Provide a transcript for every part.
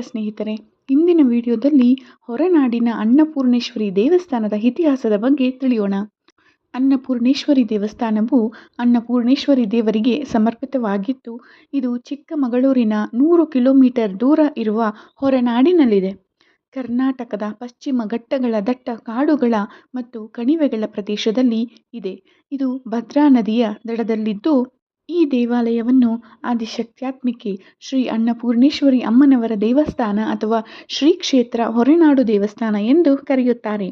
ಸ್ನೇಹಿತರೆ, ಇಂದಿನ ವಿಡಿಯೋದಲ್ಲಿ ಹೊರನಾಡಿನ ಅನ್ನಪೂರ್ಣೇಶ್ವರಿ ದೇವಸ್ಥಾನದ ಇತಿಹಾಸದ ಬಗ್ಗೆ ತಿಳಿಯೋಣ. ಅನ್ನಪೂರ್ಣೇಶ್ವರಿ ದೇವಸ್ಥಾನವು ಅನ್ನಪೂರ್ಣೇಶ್ವರಿ ದೇವರಿಗೆ ಸಮರ್ಪಿತವಾಗಿದ್ದು, ಇದು ಚಿಕ್ಕಮಗಳೂರಿನ ನೂರು ಕಿಲೋಮೀಟರ್ ದೂರ ಇರುವ ಹೊರನಾಡಿನಲ್ಲಿದೆ. ಕರ್ನಾಟಕದ ಪಶ್ಚಿಮ ಘಟ್ಟಗಳ ದಟ್ಟ ಕಾಡುಗಳ ಮತ್ತು ಕಣಿವೆಗಳ ಪ್ರದೇಶದಲ್ಲಿ ಇದೆ. ಇದು ಭದ್ರಾ ನದಿಯ ದಡದಲ್ಲಿದ್ದು ಈ ದೇವಾಲಯವನ್ನು ಆದಿಶಕ್ತ್ಯಾತ್ಮಿಕೆ ಶ್ರೀ ಅನ್ನಪೂರ್ಣೇಶ್ವರಿ ಅಮ್ಮನವರ ದೇವಸ್ಥಾನ ಅಥವಾ ಶ್ರೀ ಕ್ಷೇತ್ರ ಹೊರನಾಡು ದೇವಸ್ಥಾನ ಎಂದು ಕರೆಯುತ್ತಾರೆ.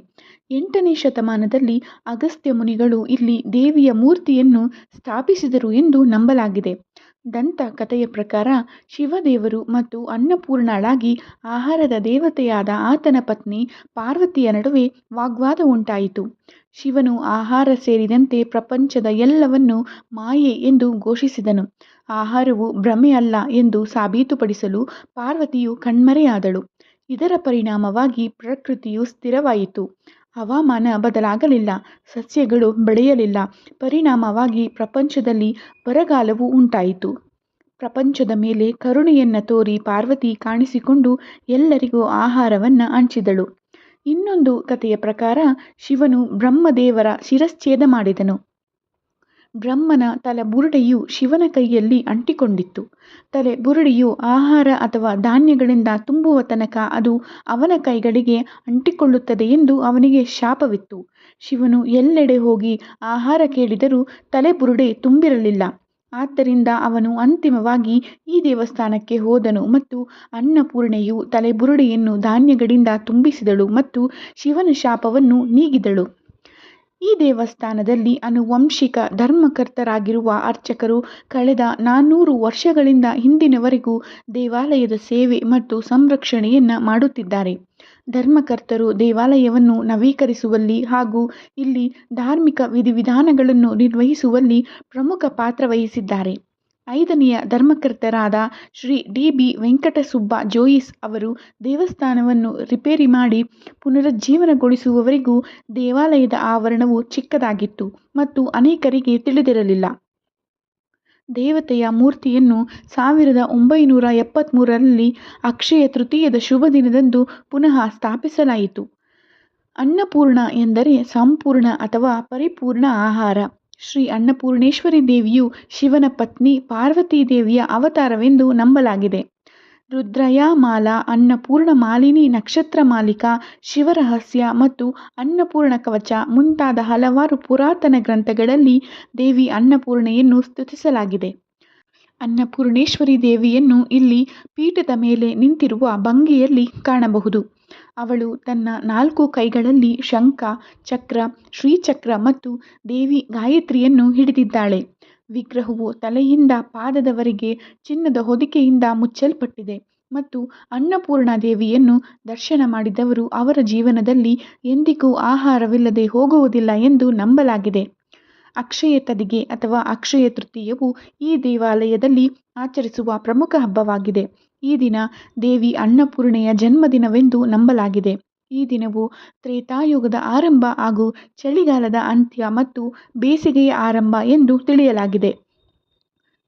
ಎಂಟನೇ ಶತಮಾನದಲ್ಲಿ ಅಗಸ್ತ್ಯ ಮುನಿಗಳು ಇಲ್ಲಿ ದೇವಿಯ ಮೂರ್ತಿಯನ್ನು ಸ್ಥಾಪಿಸಿದರು ಎಂದು ನಂಬಲಾಗಿದೆ. ದಂತಕಥೆಯ ಪ್ರಕಾರ ಶಿವದೇವರು ಮತ್ತು ಅನ್ನಪೂರ್ಣಳಾಗಿ ಆಹಾರದ ದೇವತೆಯಾದ ಆತನ ಪತ್ನಿ ಪಾರ್ವತಿಯ ನಡುವೆ ವಾಗ್ವಾದ ಉಂಟಾಯಿತು. ಶಿವನು ಆಹಾರ ಸೇರಿದಂತೆ ಪ್ರಪಂಚದ ಎಲ್ಲವನ್ನೂ ಮಾಯೆ ಎಂದು ಘೋಷಿಸಿದನು. ಆಹಾರವು ಭ್ರಮೆ ಅಲ್ಲ ಎಂದು ಸಾಬೀತುಪಡಿಸಲು ಪಾರ್ವತಿಯು ಕಣ್ಮರೆಯಾದಳು. ಇದರ ಪರಿಣಾಮವಾಗಿ ಪ್ರಕೃತಿಯು ಸ್ಥಿರವಾಯಿತು. ಹವಾಮಾನ ಬದಲಾಗಲಿಲ್ಲ, ಸಸ್ಯಗಳು ಬೆಳೆಯಲಿಲ್ಲ. ಪರಿಣಾಮವಾಗಿ ಪ್ರಪಂಚದಲ್ಲಿ ಬರಗಾಲವು ಉಂಟಾಯಿತು. ಪ್ರಪಂಚದ ಮೇಲೆ ಕರುಣೆಯನ್ನು ತೋರಿ ಪಾರ್ವತಿ ಕಾಣಿಸಿಕೊಂಡು ಎಲ್ಲರಿಗೂ ಆಹಾರವನ್ನು ಹಂಚಿದಳು. ಇನ್ನೊಂದು ಕಥೆಯ ಪ್ರಕಾರ ಶಿವನು ಬ್ರಹ್ಮದೇವರ ಶಿರಶ್ಛೇದ ಮಾಡಿದನು. ಬ್ರಹ್ಮನ ತಲೆ ಬುರುಡೆಯು ಶಿವನ ಕೈಯಲ್ಲಿ ಅಂಟಿಕೊಂಡಿತ್ತು. ತಲೆ ಬುರುಡೆಯು ಆಹಾರ ಅಥವಾ ಧಾನ್ಯಗಳಿಂದ ತುಂಬುವ ತನಕ ಅದು ಅವನ ಕೈಗಳಿಗೆ ಅಂಟಿಕೊಳ್ಳುತ್ತದೆ ಎಂದು ಅವನಿಗೆ ಶಾಪವಿತ್ತು. ಶಿವನು ಎಲ್ಲೆಡೆ ಹೋಗಿ ಆಹಾರ ಕೇಳಿದರೂ ತಲೆ ಬುರುಡೆ ತುಂಬಿರಲಿಲ್ಲ. ಆದ್ದರಿಂದ ಅವನು ಅಂತಿಮವಾಗಿ ಈ ದೇವಸ್ಥಾನಕ್ಕೆ ಹೋದನು ಮತ್ತು ಅನ್ನಪೂರ್ಣೆಯು ತಲೆಬುರುಡೆಯನ್ನು ಧಾನ್ಯಗಳಿಂದ ತುಂಬಿಸಿದಳು ಮತ್ತು ಶಿವನ ಶಾಪವನ್ನು ನೀಗಿದಳು. ಈ ದೇವಸ್ಥಾನದಲ್ಲಿ ಅನುವಂಶಿಕ ಧರ್ಮಕರ್ತರಾಗಿರುವ ಅರ್ಚಕರು ಕಳೆದ ನಾನ್ನೂರು ವರ್ಷಗಳಿಂದ ಹಿಂದಿನವರೆಗೂ ದೇವಾಲಯದ ಸೇವೆ ಮತ್ತು ಸಂರಕ್ಷಣೆಯನ್ನು ಮಾಡುತ್ತಿದ್ದಾರೆ. ಧರ್ಮಕರ್ತರು ದೇವಾಲಯವನ್ನು ನವೀಕರಿಸುವಲ್ಲಿ ಹಾಗೂ ಇಲ್ಲಿ ಧಾರ್ಮಿಕ ವಿಧಿವಿಧಾನಗಳನ್ನು ನಿರ್ವಹಿಸುವಲ್ಲಿ ಪ್ರಮುಖ ಪಾತ್ರ ವಹಿಸಿದ್ದಾರೆ. ಐದನೆಯ ಧರ್ಮಕರ್ತರಾದ ಶ್ರೀ ಡಿ ಬಿ ವೆಂಕಟಸುಬ್ಬ ಜೋಯಿಸ್ ಅವರು ದೇವಸ್ಥಾನವನ್ನು ರಿಪೇರಿ ಮಾಡಿ ಪುನರುಜ್ಜೀವನಗೊಳಿಸುವವರೆಗೂ ದೇವಾಲಯದ ಆವರಣವು ಚಿಕ್ಕದಾಗಿತ್ತು ಮತ್ತು ಅನೇಕರಿಗೆ ತಿಳಿದಿರಲಿಲ್ಲ. ದೇವತೆಯ ಮೂರ್ತಿಯನ್ನು ಸಾವಿರದ ಒಂಬೈನೂರ ಎಪ್ಪತ್ತ್ಮೂರರಲ್ಲಿ ಅಕ್ಷಯ ತೃತೀಯದ ಶುಭ ದಿನದಂದು ಪುನಃ ಸ್ಥಾಪಿಸಲಾಯಿತು. ಅನ್ನಪೂರ್ಣ ಎಂದರೆ ಸಂಪೂರ್ಣ ಅಥವಾ ಪರಿಪೂರ್ಣ ಆಹಾರ. ಶ್ರೀ ಅನ್ನಪೂರ್ಣೇಶ್ವರಿ ದೇವಿಯು ಶಿವನ ಪತ್ನಿ ಪಾರ್ವತೀ ದೇವಿಯ ಅವತಾರವೆಂದು ನಂಬಲಾಗಿದೆ. ರುದ್ರಯಾಮಾಲಾ, ಅನ್ನಪೂರ್ಣ ಮಾಲಿನಿ, ನಕ್ಷತ್ರ ಮಾಲಿಕಾ, ಶಿವರಹಸ್ಯ ಮತ್ತು ಅನ್ನಪೂರ್ಣ ಕವಚ ಮುಂತಾದ ಹಲವಾರು ಪುರಾತನ ಗ್ರಂಥಗಳಲ್ಲಿ ದೇವಿ ಅನ್ನಪೂರ್ಣೆಯನ್ನು ಸ್ತುತಿಸಲಾಗಿದೆ. ಅನ್ನಪೂರ್ಣೇಶ್ವರಿ ದೇವಿಯನ್ನು ಇಲ್ಲಿ ಪೀಠದ ಮೇಲೆ ನಿಂತಿರುವ ಭಂಗಿಯಲ್ಲಿ ಕಾಣಬಹುದು. ಅವಳು ತನ್ನ ನಾಲ್ಕು ಕೈಗಳಲ್ಲಿ ಶಂಖ, ಚಕ್ರ, ಶ್ರೀಚಕ್ರ ಮತ್ತು ದೇವಿ ಗಾಯತ್ರಿಯನ್ನು ಹಿಡಿದಿದ್ದಾಳೆ. ವಿಗ್ರಹವು ತಲೆಯಿಂದ ಪಾದದವರೆಗೆ ಚಿನ್ನದ ಹೊದಿಕೆಯಿಂದ ಮುಚ್ಚಲ್ಪಟ್ಟಿದೆ ಮತ್ತು ಅನ್ನಪೂರ್ಣ ದೇವಿಯನ್ನು ದರ್ಶನ ಮಾಡಿದವರು ಅವರ ಜೀವನದಲ್ಲಿ ಎಂದಿಗೂ ಆಹಾರವಿಲ್ಲದೆ ಹೋಗುವುದಿಲ್ಲ ಎಂದು ನಂಬಲಾಗಿದೆ. ಅಕ್ಷಯ ತದಿಗೆ ಅಥವಾ ಅಕ್ಷಯ ತೃತೀಯವು ಈ ದೇವಾಲಯದಲ್ಲಿ ಆಚರಿಸುವ ಪ್ರಮುಖ ಹಬ್ಬವಾಗಿದೆ. ಈ ದಿನ ದೇವಿ ಅನ್ನಪೂರ್ಣೆಯ ಜನ್ಮದಿನವೆಂದು ನಂಬಲಾಗಿದೆ. ಈ ದಿನವು ತ್ರೇತಾಯುಗದ ಆರಂಭ ಹಾಗೂ ಚಳಿಗಾಲದ ಅಂತ್ಯ ಮತ್ತು ಬೇಸಿಗೆಯ ಆರಂಭ ಎಂದು ತಿಳಿಯಲಾಗಿದೆ.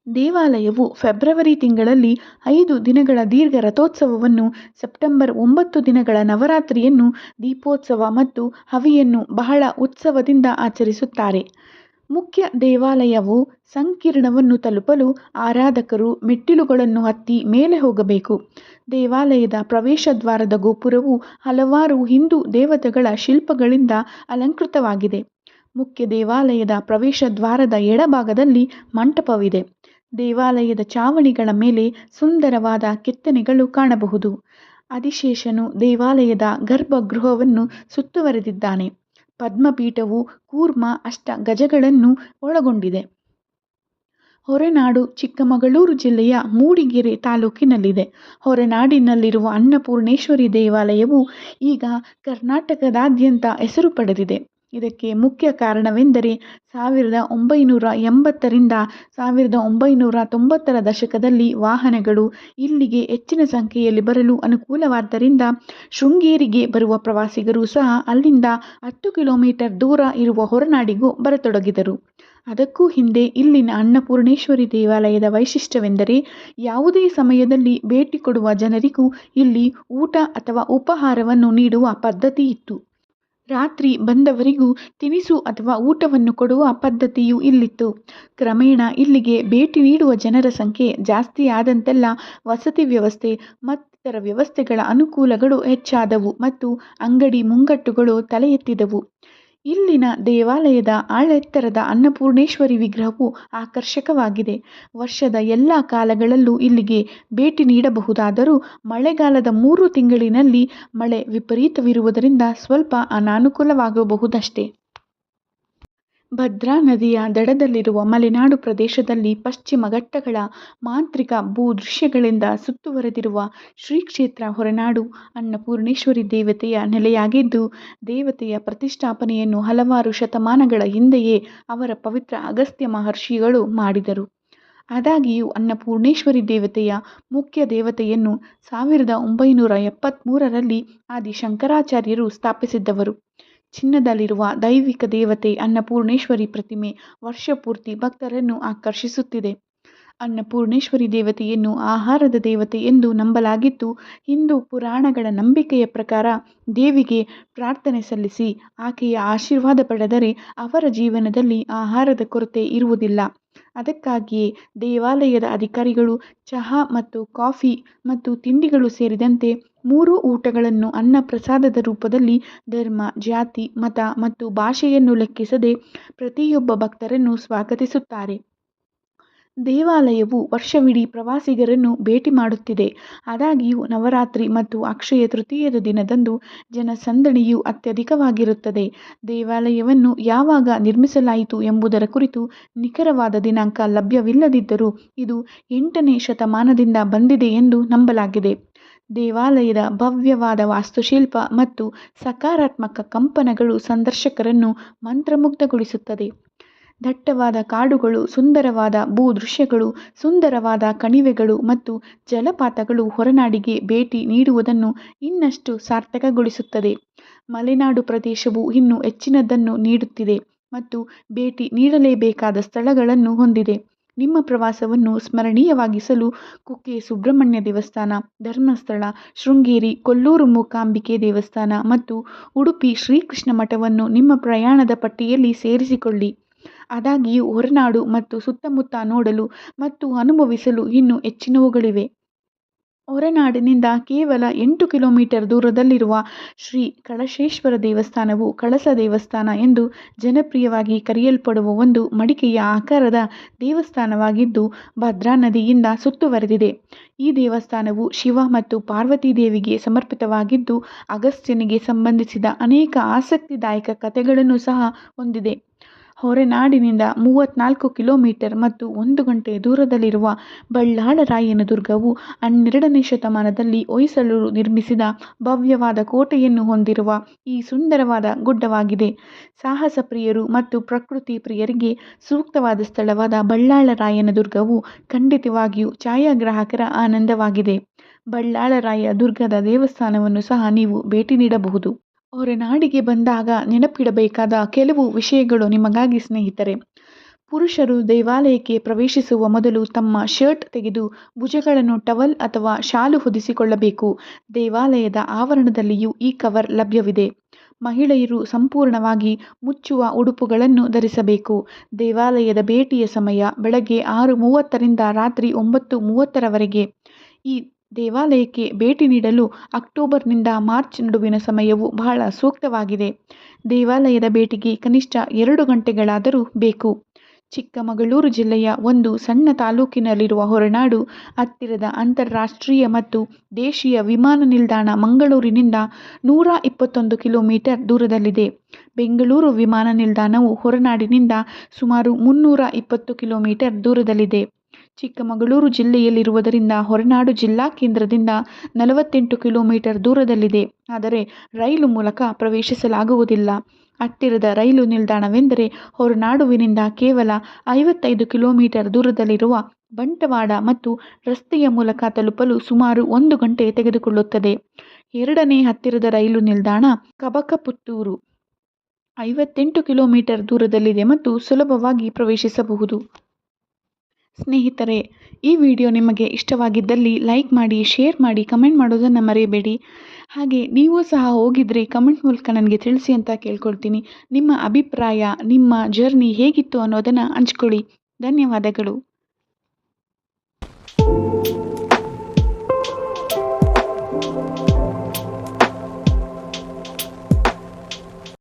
ದೇವಾಲಯವು ಫೆಬ್ರವರಿ ತಿಂಗಳಲ್ಲಿ ಐದು ದಿನಗಳ ದೀರ್ಘ ರಥೋತ್ಸವವನ್ನು ಸೆಪ್ಟೆಂಬರ್ ಒಂಬತ್ತು ದಿನಗಳ ನವರಾತ್ರಿಯನ್ನು ದೀಪೋತ್ಸವ ಮತ್ತು ಹವಿಯನ್ನು ಬಹಳ ಉತ್ಸವದಿಂದ ಆಚರಿಸುತ್ತಾರೆ. ಮುಖ್ಯ ದೇವಾಲಯವು ಸಂಕೀರ್ಣವನ್ನು ತಲುಪಲು ಆರಾಧಕರು ಮೆಟ್ಟಿಲುಗಳನ್ನು ಹತ್ತಿ ಮೇಲೆ ಹೋಗಬೇಕು. ದೇವಾಲಯದ ಪ್ರವೇಶ ದ್ವಾರದ ಗೋಪುರವು ಹಲವಾರು ಹಿಂದೂ ದೇವತೆಗಳ ಶಿಲ್ಪಗಳಿಂದ ಅಲಂಕೃತವಾಗಿದೆ. ಮುಖ್ಯ ದೇವಾಲಯದ ಪ್ರವೇಶ ದ್ವಾರದ ಎಡಭಾಗದಲ್ಲಿ ಮಂಟಪವಿದೆ. ದೇವಾಲಯದ ಚಾವಣಿಗಳ ಮೇಲೆ ಸುಂದರವಾದ ಕೆತ್ತನೆಗಳು ಕಾಣಬಹುದು. ಅಧಿಶೇಷನು ದೇವಾಲಯದ ಗರ್ಭಗೃಹವನ್ನು ಸುತ್ತುವರೆದಿದ್ದಾನೆ. ಪದ್ಮಪೀಠವು ಕೂರ್ಮ ಅಷ್ಟ ಗಜಗಳನ್ನು ಒಳಗೊಂಡಿದೆ. ಹೊರನಾಡು ಚಿಕ್ಕಮಗಳೂರು ಜಿಲ್ಲೆಯ ಮೂಡಿಗೆರೆ ತಾಲೂಕಿನಲ್ಲಿದೆ. ಹೊರನಾಡಿನಲ್ಲಿರುವ ಅನ್ನಪೂರ್ಣೇಶ್ವರಿ ದೇವಾಲಯವು ಈಗ ಕರ್ನಾಟಕದಾದ್ಯಂತ ಹೆಸರು ಪಡೆದಿದೆ. ಇದಕ್ಕೆ ಮುಖ್ಯ ಕಾರಣವೆಂದರೆ ಸಾವಿರದ ಒಂಬೈನೂರ ಎಂಬತ್ತರಿಂದ ಸಾವಿರದ ಒಂಬೈನೂರ ತೊಂಬತ್ತರ ದಶಕದಲ್ಲಿ ವಾಹನಗಳು ಇಲ್ಲಿಗೆ ಹೆಚ್ಚಿನ ಸಂಖ್ಯೆಯಲ್ಲಿ ಬರಲು ಅನುಕೂಲವಾದ್ದರಿಂದ ಶೃಂಗೇರಿಗೆ ಬರುವ ಪ್ರವಾಸಿಗರು ಸಹ ಅಲ್ಲಿಂದ ಹತ್ತು ಕಿಲೋಮೀಟರ್ ದೂರ ಇರುವ ಹೊರನಾಡಿಗೂ ಬರತೊಡಗಿದರು. ಅದಕ್ಕೂ ಹಿಂದೆ ಇಲ್ಲಿನ ಅನ್ನಪೂರ್ಣೇಶ್ವರಿ ದೇವಾಲಯದ ವೈಶಿಷ್ಟ್ಯವೆಂದರೆ ಯಾವುದೇ ಸಮಯದಲ್ಲಿ ಭೇಟಿ ಕೊಡುವ ಜನರಿಗೂ ಇಲ್ಲಿ ಊಟ ಅಥವಾ ಉಪಹಾರವನ್ನು ನೀಡುವ ಪದ್ಧತಿ ಇತ್ತು ರಾತ್ರಿ ಬಂದವರಿಗೂ ತಿನಿಸು ಅಥವಾ ಊಟವನ್ನು ಕೊಡುವ ಪದ್ಧತಿಯೂ ಇಲ್ಲಿತ್ತು. ಕ್ರಮೇಣ ಇಲ್ಲಿಗೆ ಭೇಟಿ ನೀಡುವ ಜನರ ಸಂಖ್ಯೆ ಜಾಸ್ತಿ ಆದಂತೆಲ್ಲ ವಸತಿ ವ್ಯವಸ್ಥೆ ಮತ್ತಿತರ ವ್ಯವಸ್ಥೆಗಳ ಅನುಕೂಲಗಳು ಹೆಚ್ಚಾದವು ಮತ್ತು ಅಂಗಡಿ ಮುಂಗಟ್ಟುಗಳು ತಲೆ ಎತ್ತಿದವು. ಇಲ್ಲಿನ ದೇವಾಲಯದ ಆಳೆತ್ತರದ ಅನ್ನಪೂರ್ಣೇಶ್ವರಿ ವಿಗ್ರಹವು ಆಕರ್ಷಕವಾಗಿದೆ. ವರ್ಷದ ಎಲ್ಲ ಕಾಲಗಳಲ್ಲೂ ಇಲ್ಲಿಗೆ ಭೇಟಿ ನೀಡಬಹುದಾದರೂ ಮಳೆಗಾಲದ ಮೂರು ತಿಂಗಳಿನಲ್ಲಿ ಮಳೆ ವಿಪರೀತವಿರುವುದರಿಂದ ಸ್ವಲ್ಪ ಅನಾನುಕೂಲವಾಗಬಹುದಷ್ಟೇ. ಭದ್ರಾ ನದಿಯ ದಡದಲ್ಲಿರುವ ಮಲೆನಾಡು ಪ್ರದೇಶದಲ್ಲಿ ಪಶ್ಚಿಮ ಘಟ್ಟಗಳ ಮಾಂತ್ರಿಕ ಭೂದೃಶ್ಯಗಳಿಂದ ಸುತ್ತುವರೆದಿರುವ ಶ್ರೀ ಕ್ಷೇತ್ರ ಹೊರನಾಡು ಅನ್ನಪೂರ್ಣೇಶ್ವರಿ ದೇವತೆಯ ನೆಲೆಯಾಗಿದ್ದು, ದೇವತೆಯ ಪ್ರತಿಷ್ಠಾಪನೆಯನ್ನು ಹಲವಾರು ಶತಮಾನಗಳ ಹಿಂದೆಯೇ ಅವರ ಪವಿತ್ರ ಅಗಸ್ತ್ಯ ಮಹರ್ಷಿಗಳು ಮಾಡಿದರು. ಆದಾಗಿಯೂ, ಅನ್ನಪೂರ್ಣೇಶ್ವರಿ ದೇವತೆಯ ಮುಖ್ಯ ದೇವತೆಯನ್ನು ಸಾವಿರದ ಒಂಬೈನೂರ ಎಪ್ಪತ್ತ್ಮೂರರಲ್ಲಿ ಆದಿ ಶಂಕರಾಚಾರ್ಯರು ಸ್ಥಾಪಿಸಿದ್ದವರು. ಚಿನ್ನದಲ್ಲಿರುವ ದೈವಿಕ ದೇವತೆ ಅನ್ನಪೂರ್ಣೇಶ್ವರಿ ಪ್ರತಿಮೆ ವರ್ಷಪೂರ್ತಿ ಭಕ್ತರನ್ನು ಆಕರ್ಷಿಸುತ್ತಿದೆ. ಅನ್ನಪೂರ್ಣೇಶ್ವರಿ ದೇವತೆಯನ್ನು ಆಹಾರದ ದೇವತೆ ಎಂದು ನಂಬಲಾಗಿದ್ದು, ಹಿಂದೂ ಪುರಾಣಗಳ ನಂಬಿಕೆಯ ಪ್ರಕಾರ ದೇವಿಗೆ ಪ್ರಾರ್ಥನೆ ಸಲ್ಲಿಸಿ ಆಕೆಯ ಆಶೀರ್ವಾದ ಪಡೆದರೆ ಅವರ ಜೀವನದಲ್ಲಿ ಆಹಾರದ ಕೊರತೆ ಇರುವುದಿಲ್ಲ. ಅದಕ್ಕಾಗಿಯೇ ದೇವಾಲಯದ ಅಧಿಕಾರಿಗಳು ಚಹಾ ಮತ್ತು ಕಾಫಿ ಮತ್ತು ತಿಂಡಿಗಳು ಸೇರಿದಂತೆ ಮೂರೂ ಊಟಗಳನ್ನು ಅನ್ನ ಪ್ರಸಾದದ ರೂಪದಲ್ಲಿ ಧರ್ಮ, ಜಾತಿ, ಮತ ಮತ್ತು ಭಾಷೆಯನ್ನು ಲೆಕ್ಕಿಸದೆ ಪ್ರತಿಯೊಬ್ಬ ಭಕ್ತರನ್ನು ಸ್ವಾಗತಿಸುತ್ತಾರೆ. ದೇವಾಲಯವು ವರ್ಷವಿಡೀ ಪ್ರವಾಸಿಗರನ್ನು ಭೇಟಿ ಮಾಡುತ್ತಿದೆ. ಆದಾಗ್ಯೂ, ನವರಾತ್ರಿ ಮತ್ತು ಅಕ್ಷಯ ತೃತೀಯದ ದಿನದಂದು ಜನಸಂದಣಿಯು ಅತ್ಯಧಿಕವಾಗಿರುತ್ತದೆ. ದೇವಾಲಯವನ್ನು ಯಾವಾಗ ನಿರ್ಮಿಸಲಾಯಿತು ಎಂಬುದರ ಕುರಿತು ನಿಖರವಾದ ದಿನಾಂಕ ಲಭ್ಯವಿಲ್ಲದಿದ್ದರೂ ಇದು ಎಂಟನೇ ಶತಮಾನದಿಂದ ಬಂದಿದೆ ಎಂದು ನಂಬಲಾಗಿದೆ. ದೇವಾಲಯದ ಭವ್ಯವಾದ ವಾಸ್ತುಶಿಲ್ಪ ಮತ್ತು ಸಕಾರಾತ್ಮಕ ಕಂಪನಗಳು ಸಂದರ್ಶಕರನ್ನು ಮಂತ್ರಮುಗ್ಧಗೊಳಿಸುತ್ತದೆ. ದಟ್ಟವಾದ ಕಾಡುಗಳು, ಸುಂದರವಾದ ಭೂದೃಶ್ಯಗಳು, ಸುಂದರವಾದ ಕಣಿವೆಗಳು ಮತ್ತು ಜಲಪಾತಗಳು ಹೊರನಾಡಿಗೆ ಭೇಟಿ ನೀಡುವುದನ್ನು ಇನ್ನಷ್ಟು ಸಾರ್ಥಕಗೊಳಿಸುತ್ತದೆ. ಮಲೆನಾಡು ಪ್ರದೇಶವು ಇನ್ನೂ ಹೆಚ್ಚಿನದನ್ನು ನೀಡುತ್ತಿದೆ ಮತ್ತು ಭೇಟಿ ನೀಡಲೇಬೇಕಾದ ಸ್ಥಳಗಳನ್ನು ಹೊಂದಿದೆ. ನಿಮ್ಮ ಪ್ರವಾಸವನ್ನು ಸ್ಮರಣೀಯವಾಗಿಸಲು ಕುಕ್ಕೆ ಸುಬ್ರಹ್ಮಣ್ಯ ದೇವಸ್ಥಾನ, ಧರ್ಮಸ್ಥಳ, ಶೃಂಗೇರಿ, ಕೊಲ್ಲೂರು ಮೂಕಾಂಬಿಕೆ ದೇವಸ್ಥಾನ ಮತ್ತು ಉಡುಪಿ ಶ್ರೀಕೃಷ್ಣ ಮಠವನ್ನು ನಿಮ್ಮ ಪ್ರಯಾಣದ ಪಟ್ಟಿಯಲ್ಲಿ ಸೇರಿಸಿಕೊಳ್ಳಿ. ಆದಾಗ್ಯೂ ಹೊರನಾಡು ಮತ್ತು ಸುತ್ತಮುತ್ತ ನೋಡಲು ಮತ್ತು ಅನುಭವಿಸಲು ಇನ್ನೂ ಹೆಚ್ಚಿನವುಗಳಿವೆ. ಹೊರನಾಡಿನಿಂದ ಕೇವಲ ಎಂಟು ಕಿಲೋಮೀಟರ್ ದೂರದಲ್ಲಿರುವ ಶ್ರೀ ಕಳಶೇಶ್ವರ ದೇವಸ್ಥಾನವು ಕಳಸ ದೇವಸ್ಥಾನ ಎಂದು ಜನಪ್ರಿಯವಾಗಿ ಕರೆಯಲ್ಪಡುವ ಒಂದು ಮಡಿಕೆಯ ಆಕಾರದ ದೇವಸ್ಥಾನವಾಗಿದ್ದು, ಭದ್ರಾ ನದಿಯಿಂದ ಸುತ್ತುವರೆದಿದೆ. ಈ ದೇವಸ್ಥಾನವು ಶಿವ ಮತ್ತು ಪಾರ್ವತಿ ದೇವಿಗೆ ಸಮರ್ಪಿತವಾಗಿದ್ದು, ಅಗಸ್ತ್ಯನಿಗೆ ಸಂಬಂಧಿಸಿದ ಅನೇಕ ಆಸಕ್ತಿದಾಯಕ ಕಥೆಗಳನ್ನು ಸಹ ಹೊಂದಿದೆ. ಹೊರನಾಡಿನಿಂದ ಮೂವತ್ತ್ನಾಲ್ಕು ಕಿಲೋಮೀಟರ್ ಮತ್ತು ಒಂದು ಗಂಟೆ ದೂರದಲ್ಲಿರುವ ಬಳ್ಳಾಳರಾಯನ ದುರ್ಗವು ಹನ್ನೆರಡನೇ ಶತಮಾನದಲ್ಲಿ ಹೊಯ್ಸಳರು ನಿರ್ಮಿಸಿದ ಭವ್ಯವಾದ ಕೋಟೆಯನ್ನು ಹೊಂದಿರುವ ಈ ಸುಂದರವಾದ ಗುಡ್ಡವಾಗಿದೆ. ಸಾಹಸ ಪ್ರಿಯರು ಮತ್ತು ಪ್ರಕೃತಿ ಪ್ರಿಯರಿಗೆ ಸೂಕ್ತವಾದ ಸ್ಥಳವಾದ ಬಳ್ಳಾಳರಾಯನ ದುರ್ಗವು ಖಂಡಿತವಾಗಿಯೂ ಛಾಯಾಗ್ರಾಹಕರ ಆನಂದವಾಗಿದೆ. ಬಳ್ಳಾಳರಾಯ ದುರ್ಗದ ದೇವಸ್ಥಾನವನ್ನು ಸಹ ನೀವು ಭೇಟಿ ನೀಡಬಹುದು. ಹೊರನಾಡಿಗೆ ಬಂದಾಗ ನೆನಪಿಡಬೇಕಾದ ಕೆಲವು ವಿಷಯಗಳು ನಿಮಗಾಗಿ ಸ್ನೇಹಿತರೆ. ಪುರುಷರು ದೇವಾಲಯಕ್ಕೆ ಪ್ರವೇಶಿಸುವ ಮೊದಲು ತಮ್ಮ ಶರ್ಟ್ ತೆಗೆದು ಭುಜಗಳನ್ನು ಟವಲ್ ಅಥವಾ ಶಾಲು ಹೊದಿಸಿಕೊಳ್ಳಬೇಕು. ದೇವಾಲಯದ ಆವರಣದಲ್ಲಿಯೂ ಈ ಕವರ್ ಲಭ್ಯವಿದೆ. ಮಹಿಳೆಯರು ಸಂಪೂರ್ಣವಾಗಿ ಮುಚ್ಚುವ ಉಡುಪುಗಳನ್ನು ಧರಿಸಬೇಕು. ದೇವಾಲಯದ ಭೇಟಿಯ ಸಮಯ ಬೆಳಗ್ಗೆ ಆರು ಮೂವತ್ತರಿಂದ ರಾತ್ರಿ ಒಂಬತ್ತು ಮೂವತ್ತರವರೆಗೆ. ಈ ದೇವಾಲಯಕ್ಕೆ ಭೇಟಿ ನೀಡಲು ಅಕ್ಟೋಬರ್ನಿಂದ ಮಾರ್ಚ್ ನಡುವಿನ ಸಮಯವು ಬಹಳ ಸೂಕ್ತವಾಗಿದೆ. ದೇವಾಲಯದ ಭೇಟಿಗೆ ಕನಿಷ್ಠ ಎರಡು ಗಂಟೆಗಳಾದರೂ ಬೇಕು. ಚಿಕ್ಕಮಗಳೂರು ಜಿಲ್ಲೆಯ ಒಂದು ಸಣ್ಣ ತಾಲೂಕಿನಲ್ಲಿರುವ ಹೊರನಾಡು, ಹತ್ತಿರದ ಅಂತಾರಾಷ್ಟ್ರೀಯ ಮತ್ತು ದೇಶೀಯ ವಿಮಾನ ನಿಲ್ದಾಣ ಮಂಗಳೂರಿನಿಂದ ನೂರ ಇಪ್ಪತ್ತೊಂದು ಕಿಲೋಮೀಟರ್ ದೂರದಲ್ಲಿದೆ. ಬೆಂಗಳೂರು ವಿಮಾನ ನಿಲ್ದಾಣವು ಹೊರನಾಡಿನಿಂದ ಸುಮಾರು ಮುನ್ನೂರ ಇಪ್ಪತ್ತು ಕಿಲೋಮೀಟರ್ ದೂರದಲ್ಲಿದೆ. ಚಿಕ್ಕಮಗಳೂರು ಜಿಲ್ಲೆಯಲ್ಲಿರುವುದರಿಂದ ಹೊರನಾಡು ಜಿಲ್ಲಾ ಕೇಂದ್ರದಿಂದ ನಲವತ್ತೆಂಟು ಕಿಲೋಮೀಟರ್ ದೂರದಲ್ಲಿದೆ. ಆದರೆ ರೈಲು ಮೂಲಕ ಪ್ರವೇಶಿಸಲಾಗುವುದಿಲ್ಲ. ಹತ್ತಿರದ ರೈಲು ನಿಲ್ದಾಣವೆಂದರೆ ಹೊರನಾಡುವಿನಿಂದ ಕೇವಲ ಐವತ್ತೈದು ಕಿಲೋಮೀಟರ್ ದೂರದಲ್ಲಿರುವ ಬಂಟವಾಡ ಮತ್ತು ರಸ್ತೆಯ ಮೂಲಕ ತಲುಪಲು ಸುಮಾರು ಒಂದು ಗಂಟೆ ತೆಗೆದುಕೊಳ್ಳುತ್ತದೆ. ಎರಡನೇ ಹತ್ತಿರದ ರೈಲು ನಿಲ್ದಾಣ ಕಬಕಪುತ್ತೂರು. ಐವತ್ತೆಂಟು ಕಿಲೋಮೀಟರ್ ದೂರದಲ್ಲಿದೆ ಮತ್ತು ಸುಲಭವಾಗಿ ಪ್ರವೇಶಿಸಬಹುದು. ಸ್ನೇಹಿತರೆ, ಈ ವಿಡಿಯೋ ನಿಮಗೆ ಇಷ್ಟವಾಗಿದ್ದಲ್ಲಿ ಲೈಕ್ ಮಾಡಿ, ಶೇರ್ ಮಾಡಿ, ಕಮೆಂಟ್ ಮಾಡೋದನ್ನು ಮರೆಯಬೇಡಿ. ಹಾಗೆ ನೀವು ಸಹ ಹೋಗಿದ್ರೆ ಕಮೆಂಟ್ ಮೂಲಕ ನನಗೆ ತಿಳಿಸಿ ಅಂತ ಕೇಳ್ಕೊಳ್ತೀನಿ. ನಿಮ್ಮ ಅಭಿಪ್ರಾಯ, ನಿಮ್ಮ ಜರ್ನಿ ಹೇಗಿತ್ತು ಅನ್ನೋದನ್ನು ಹಂಚ್ಕೊಳ್ಳಿ. ಧನ್ಯವಾದಗಳು.